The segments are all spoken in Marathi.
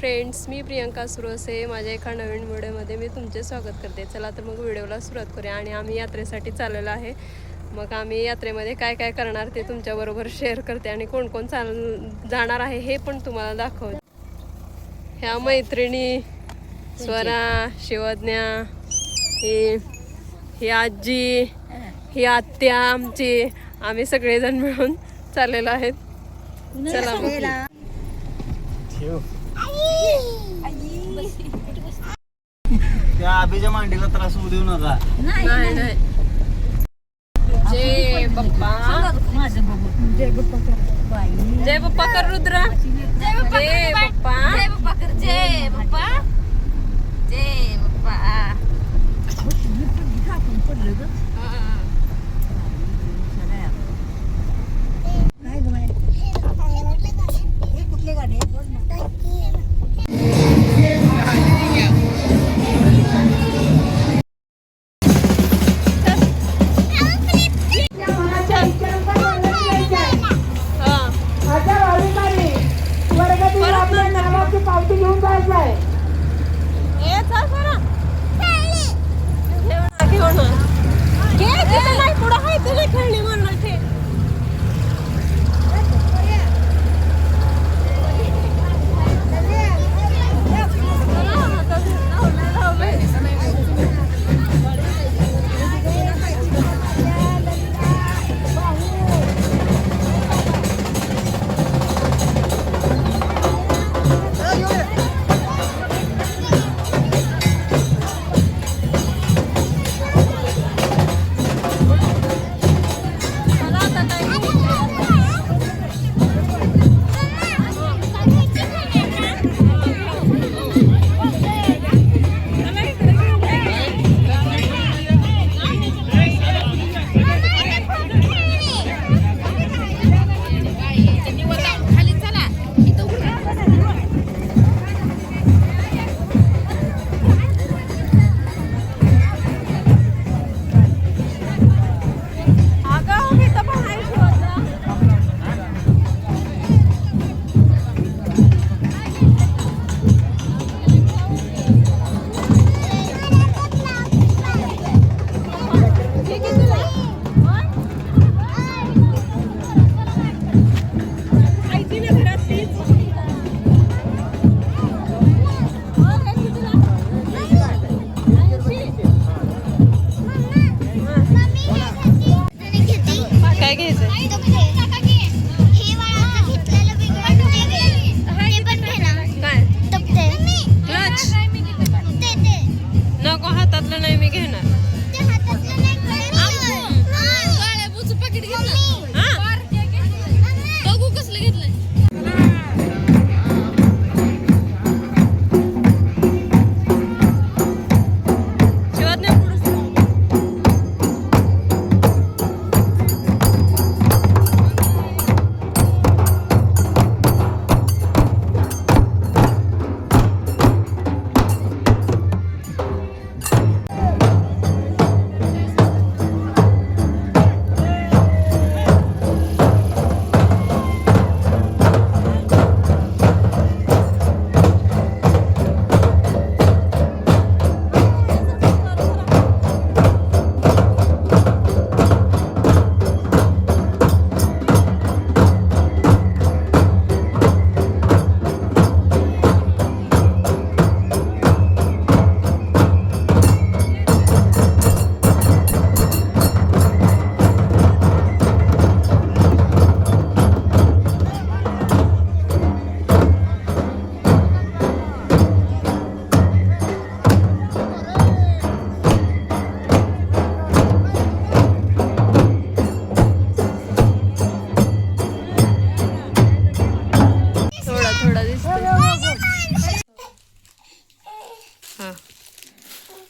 फ्रेंड्स मी प्रियंका सुरसे माझ्या एका नवीन व्हिडिओमध्ये मी तुमचे स्वागत करते. चला तर मग व्हिडिओला सुरुवात करूया आणि आम्ही यात्रेसाठी चाललेलो आहे. मग आम्ही यात्रेमध्ये काय काय करणार ते तुमच्याबरोबर शेअर करते आणि कोण कोण चाल जाणार आहे हे पण तुम्हाला दाखवते. ह्या मैत्रिणी स्वरा शिवज्ञा ही ही आजी ही आत्या आमची आम्ही सगळेजण मिळून चाललेलो आहेत. चला मग. त्या आबीच्या मांडीला त्रास होऊ देऊ नका. नाही नाही जय बाप्पा. जय बाप्पा कर. रुद्रा. जय बाप्पा.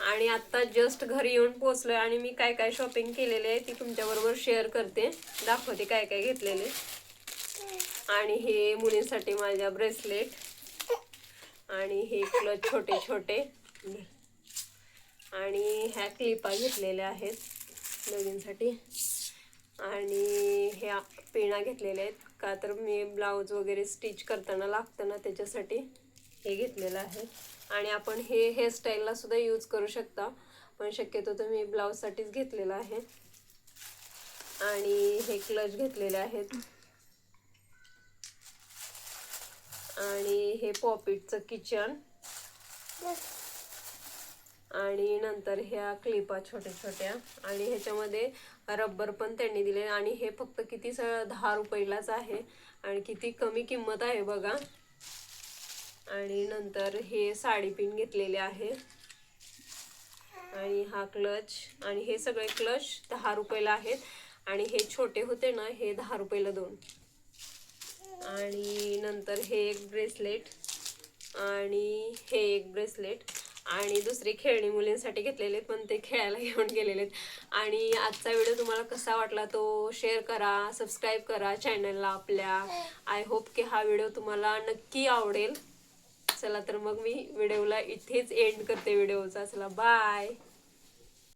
आणि आत्ता जस्ट घरी येऊन पोचलोय आणि मी काय काय शॉपिंग केलेले आहे ती तुमच्याबरोबर शेअर करते. दाखवते काय काय घेतलेले. आणि हे मुलींसाठी माझ्या ब्रेसलेट आणि हे क्लच छोटे छोटे. आणि ह्या क्लिपा घेतलेल्या आहेत नवीनसाठी आणि ह्या पिणा घेतलेल्या आहेत. का तर मी ब्लाऊज वगैरे स्टिच करताना लागतं ना त्याच्यासाठी. हे घेतलेलं आहे. आणि आपण हे हेअरस्टाईलला सुद्धा यूज करू शकता. पण शक्यतो तर मी ब्लाऊजसाठीच घेतलेलं आहे. आणि हे क्लच घेतलेले आहेत. आणि हे पॉपिटचं किचन आणि नंतर ह्या क्लिपा छोट्या छोट्या आणि ह्याच्यामध्ये रब्बर पण त्यांनी दिले आणि हे फक्त किती स दहा रुपयालाच आहे. आणि किती कमी किंमत आहे बघा. आणि नंतर हे साडी पिन घेतलेले आहे. आणि हा क्लच आणि हे सगळे क्लच दहा रुपयाला आहेत. आणि हे छोटे होते ना हे दहा रुपयाला दोन. आणि नंतर हे एक ब्रेसलेट आणि हे एक ब्रेसलेट आणि दुसरी खेळणी मुलींसाठी घेतलेले आहेत, पण ते खेळायला घेऊन गेलेले आहेत. आणि आजचा व्हिडिओ तुम्हाला कसा वाटला तो शेअर करा सबस्क्राईब करा चॅनलला आपल्या. आय होप की हा व्हिडिओ तुम्हाला नक्की आवडेल. चला तर मग मी व्हिडिओला इथेच एंड करते व्हिडिओचा. चला बाय